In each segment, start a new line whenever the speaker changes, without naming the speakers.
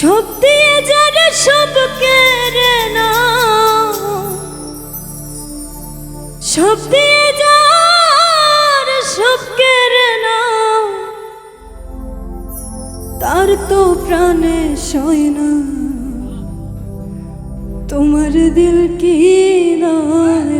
সব দিয়ে যারা সব কেড়ে নাও সব দিয়ে যার সব কেড়ে নাও তার তো প্রাণে সয় না। তোমার দিল কি দয়া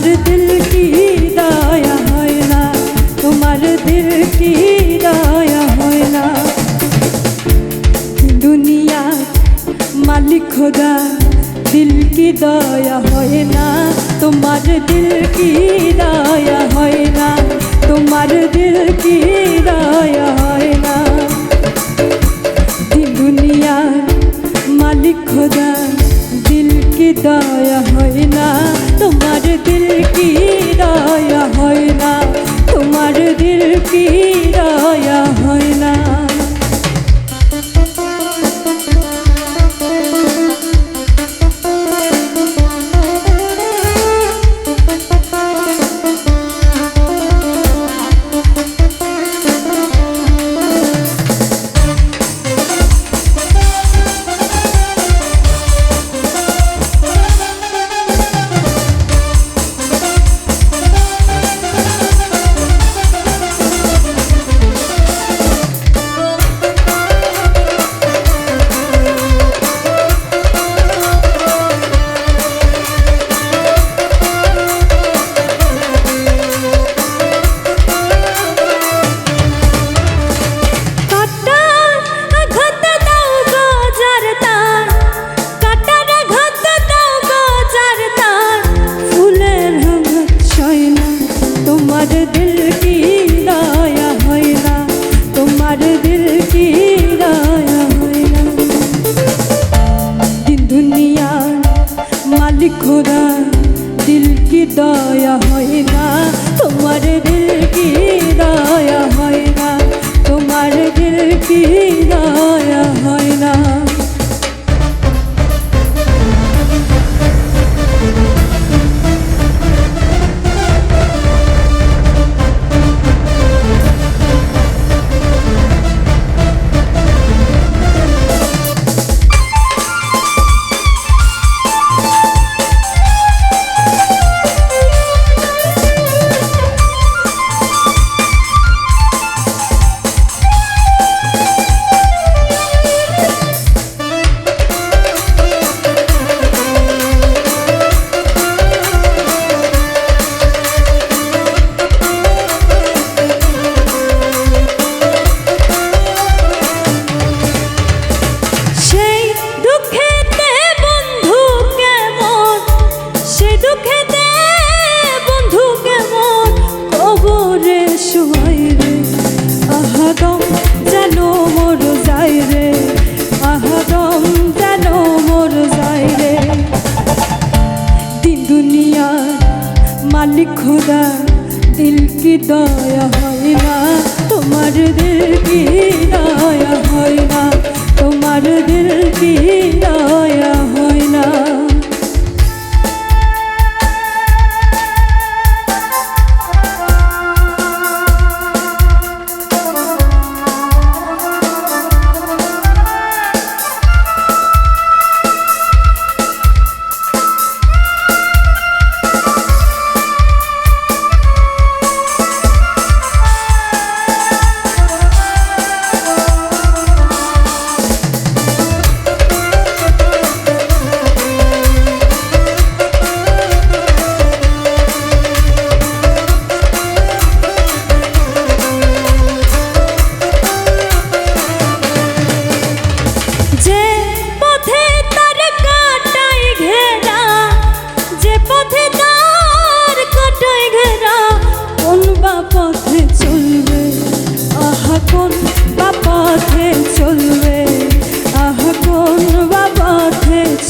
তোমার দিল কি দয়া হয় না? তোমার দিল কি দয়া হয় না? দুনিয়া মালিক খোদা, দিল কি দয়া হয় না? তোমার দিল কি দয়া হয় না? তোমার দিল কি তোমার দিল কি দয়া হয় না তোমার দিল কি দয়া হয় না দিন দুনিয়ার মালিক খোদা, দিল কি দয়া দুঃখেতে বন্ধু কেমন কবরে শুয়াই রে? আহাদম যেন রে। রে। মালিক খোদা, দিল কি দয়া হয় না? তোমার দিল কি দয়া হয় না? তোমার দিল কি দয়া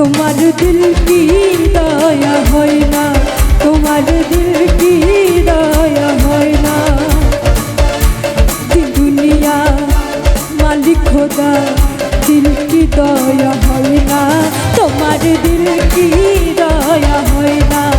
তোমার দিল কি দয়া হয় না? তোমার দিল কি দয়া হয় না? দুনিয়া মালিক খোদা, দিল কি দয়া হয় না? তোমার দিল কি দয়া হয় না?